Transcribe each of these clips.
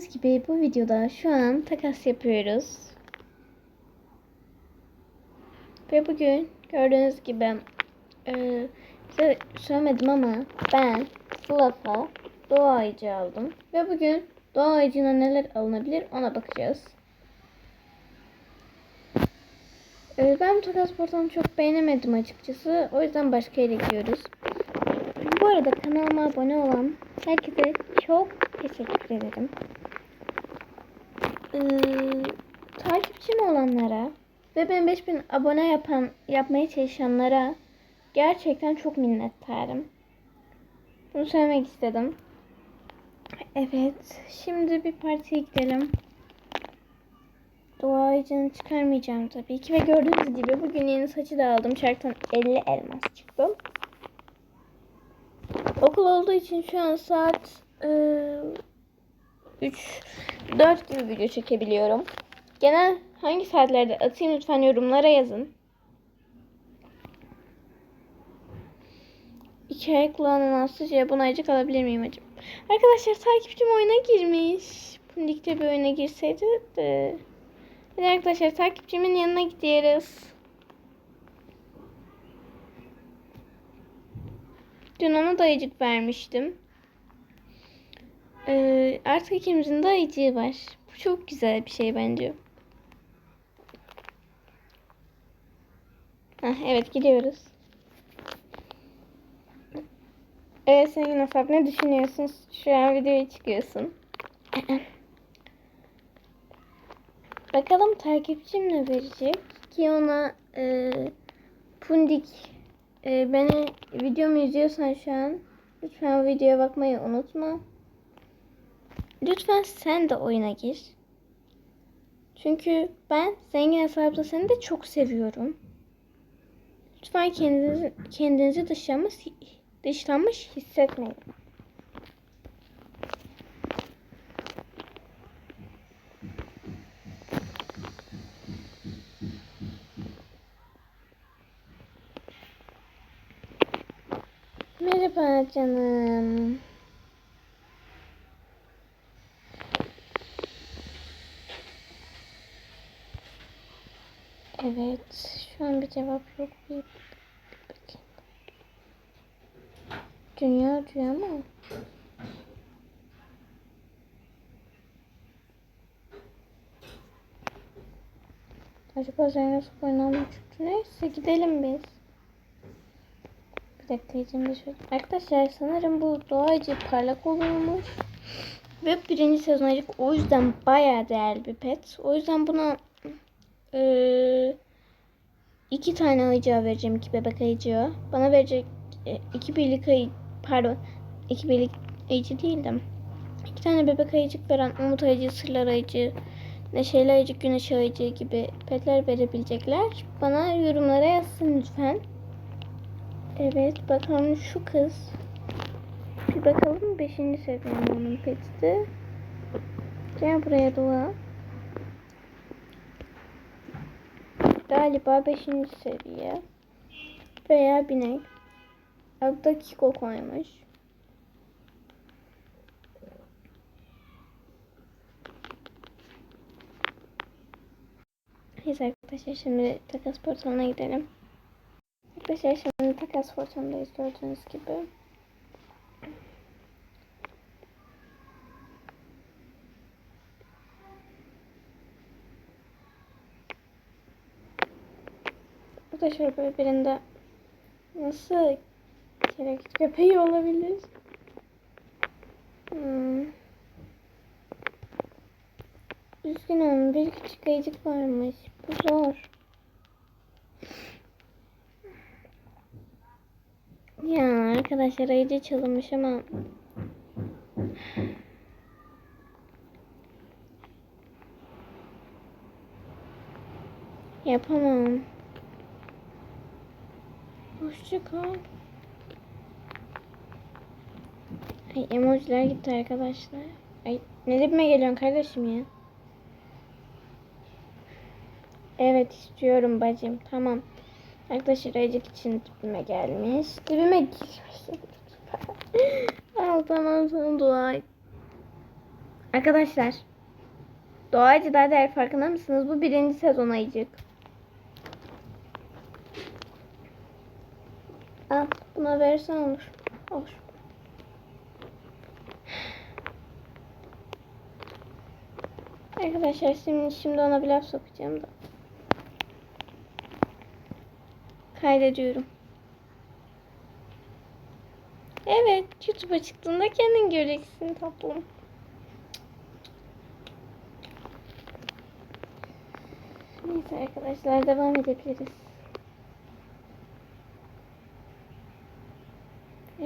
Gördüğünüz gibi bu videoda şu an takas yapıyoruz. Ve bugün gördüğünüz gibi e, size söylemedim ama ben Fluff'a doğa ayıcı aldım. Ve bugün doğa ayıcına neler alınabilir ona bakacağız. E, ben bu takas portalını çok beğenemedim açıkçası. O yüzden başka yere gidiyoruz. Bu arada kanalıma abone olan herkese çok teşekkür ederim. Ee, takipçim olanlara ve ben 5000 abone yapan yapmaya çalışanlara gerçekten çok minnettarım. Bunu söylemek istedim. Evet, şimdi bir partiye gidelim. Doğa ağacını çıkarmayacağım tabii ki ve gördüğünüz gibi bugün yeni saçı da aldım. Çarktan 50 elmas çıktı. Okul olduğu için şu an saat e, 3 4 gibi video çekebiliyorum. Genel hangi saatlerde atayım lütfen yorumlara yazın. İki ay kullanan Aslıca buna ayıcık alabilir miyim acaba? Arkadaşlar takipçim oyuna girmiş. Pundik'te bir oyuna girseydi de. Hadi arkadaşlar takipçimin yanına gidiyoruz. Dün ona da ayıcık vermiştim. Ee, artık ikimizin de ayıcığı var. Bu çok güzel bir şey bence. Heh, evet gidiyoruz. Evet Sayın Asap ne düşünüyorsun? Şu an videoya çıkıyorsun. Bakalım takipçim ne verecek ki ona e, pundik e, beni videomu izliyorsan şu an lütfen videoya bakmayı unutma. Lütfen sen de oyuna gir. Çünkü ben zengin hesapta seni de çok seviyorum. Lütfen kendinizi, kendinizi dışlanmış, dışlanmış hissetmeyin. Merhaba canım. Evet. Şu an bir cevap yok. Bir, bir bakayım. Dünya diyor ama. Acaba Zeynep Spor'dan mı çıktı? Neyse gidelim biz. Bir dakika içimde şöyle. Arkadaşlar sanırım bu doğacı parlak oluyormuş. Ve birinci sezon o yüzden bayağı değerli bir pet. O yüzden buna ee, iki tane ayıcığa vereceğim. iki bebek ayıcığa. Bana verecek e, iki birlik ayı pardon iki birlik ayıcı değildim. İki tane bebek ayıcık veren umut ayıcı, sırlar ayıcı, neşeli ayıcık, güneş ayıcı gibi petler verebilecekler. Bana yorumlara yazsın lütfen. Evet bakalım şu kız. Bir bakalım 5. seviyenin onun peti. Gel buraya Doğa. Galiba 5. seviye. Veya binek. Da Kiko koymuş. Neyse arkadaşlar şimdi takas portalına gidelim. Arkadaşlar şimdi takas portalındayız gördüğünüz gibi. Arkadaşlar böyle birinde nasıl kelek köpeği olabilir? Hmm. Üzgünüm bir küçük ayıcık varmış. Bu zor. Ya arkadaşlar ayıcı çalınmış ama yapamam. Hoşça kal. Ay emojiler gitti arkadaşlar. Ay ne dibime geliyorsun kardeşim ya? Evet istiyorum bacım. Tamam. Arkadaşlar ayıcık için dibime gelmiş. Dibime girmiş. Al tamam sana dua. Arkadaşlar. Doğacı daha değer farkında mısınız? Bu birinci sezon ayıcık. Al buna verirsen olur. Olur. Arkadaşlar şimdi, şimdi ona bir laf sokacağım da. Kaydediyorum. Evet, YouTube'a çıktığında kendin göreceksin tatlım. Neyse arkadaşlar devam edebiliriz.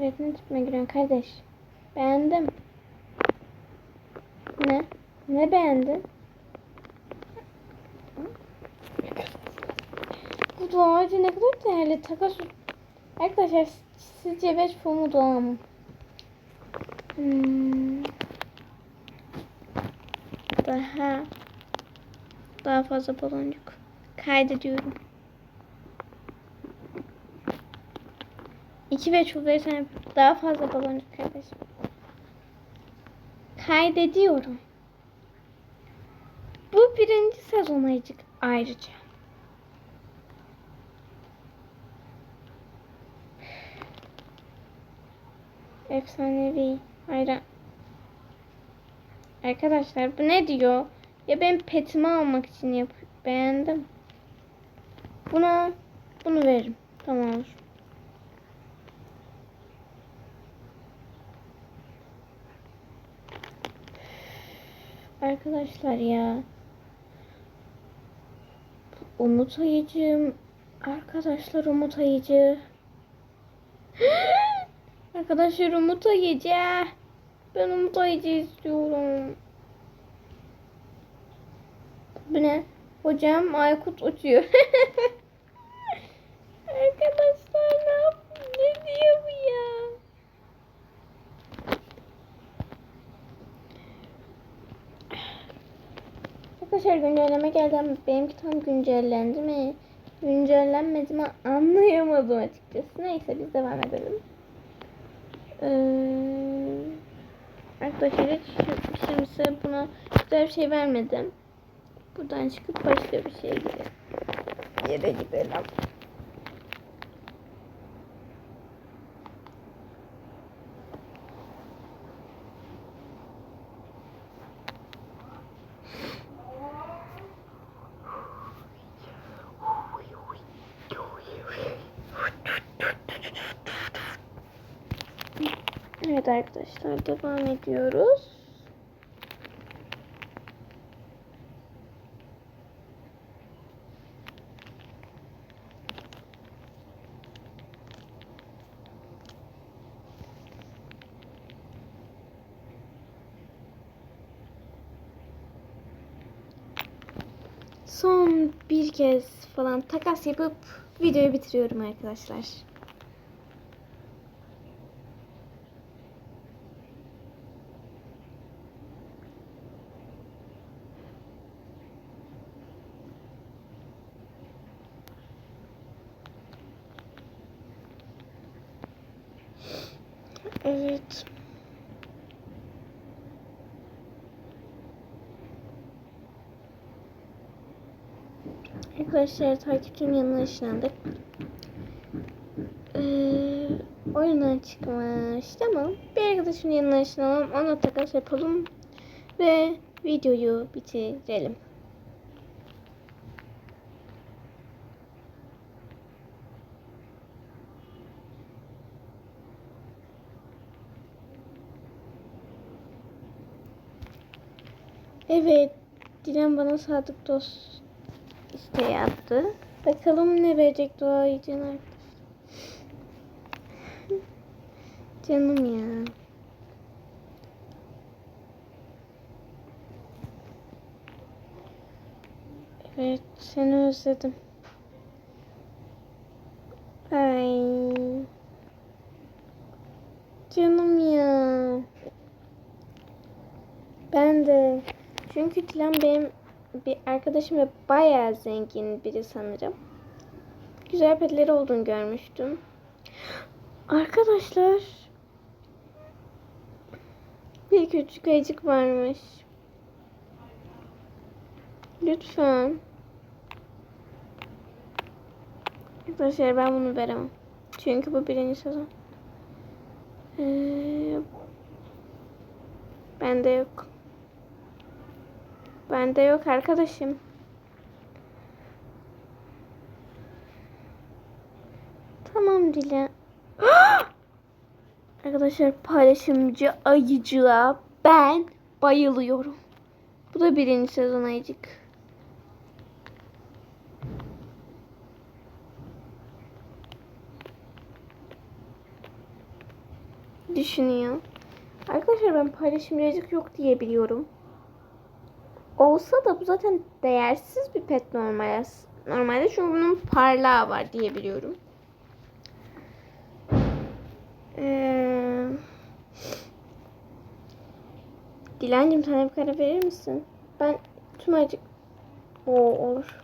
Ne tutmaya giriyorsun kardeş? Beğendim. Ne? Ne beğendin? Bu ağacı ne kadar değerli. Takas... Arkadaşlar sizce beş mu doğa mı? Hmm. Daha daha fazla baloncuk. Kaydediyorum. İki ve çok verirsen daha fazla baloncuk kardeşim. Kaydediyorum. Bu birinci sezon ayıcık ayrıca. Efsanevi. Hayran. Arkadaşlar bu ne diyor? Ya ben petimi almak için yap beğendim. Buna bunu veririm. Tamam olur. Arkadaşlar ya. Umut ayıcım. Arkadaşlar umut ayıcı. Arkadaşlar umut ayıcı. Ben umut ayıcı istiyorum. Bu ne? Hocam Aykut uçuyor. Arkadaşlar ne yap? Ne diyor bu ya? Arkadaşlar güncelleme geldi ama benimki tam güncellendi mi? Güncellenmedi mi anlayamadım açıkçası. Neyse biz devam edelim. Ee, arkadaşlar hiç size buna güzel bir şey vermedim. Buradan çıkıp başka bir şeye gidelim. Yere gidelim. Arkadaşlar devam ediyoruz. Son bir kez falan takas yapıp videoyu bitiriyorum arkadaşlar. Evet. Arkadaşlar takipçinin yanına ışınlandık. Ee, oyundan çıkmış. Tamam. Bir arkadaşımın yanına ışınlanalım. Ona takas yapalım. Ve videoyu bitirelim. Evet. Dilan bana sadık dost isteği yaptı. Bakalım ne verecek dua için. Canım ya. Evet seni özledim. Ay. Canım ya. Ben de. Dilan benim bir arkadaşım ve bayağı zengin biri sanırım. Güzel petleri olduğunu görmüştüm. Arkadaşlar Bir küçük ayıcık varmış. Lütfen. Arkadaşlar ben bunu veremem. Çünkü bu birinci sezon. Ee, bende yok. Bende yok arkadaşım. Tamam Dile. Arkadaşlar paylaşımcı ayıcığa ben bayılıyorum. Bu da birinci sezon ayıcık. Düşünüyor. Arkadaşlar ben paylaşımcı ayıcık yok diye biliyorum. Olsa da bu zaten değersiz bir pet normalde. Normalde çünkü bunun parlağı var diye biliyorum. Ee, Dilancım sana bir karar verir misin? Ben tüm acık... O olur.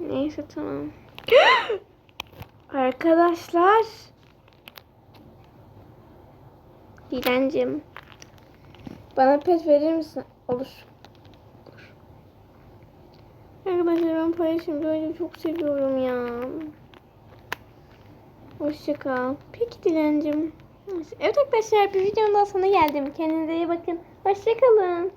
Neyse tamam. Arkadaşlar. Dilancım. Bana pet verir misin? Olur. Arkadaşlar ben paylaşımcı oyunu çok seviyorum ya. Hoşça kal. Peki Dilancım. Evet arkadaşlar bir videonun daha sonuna geldim. Kendinize iyi bakın. Hoşça kalın.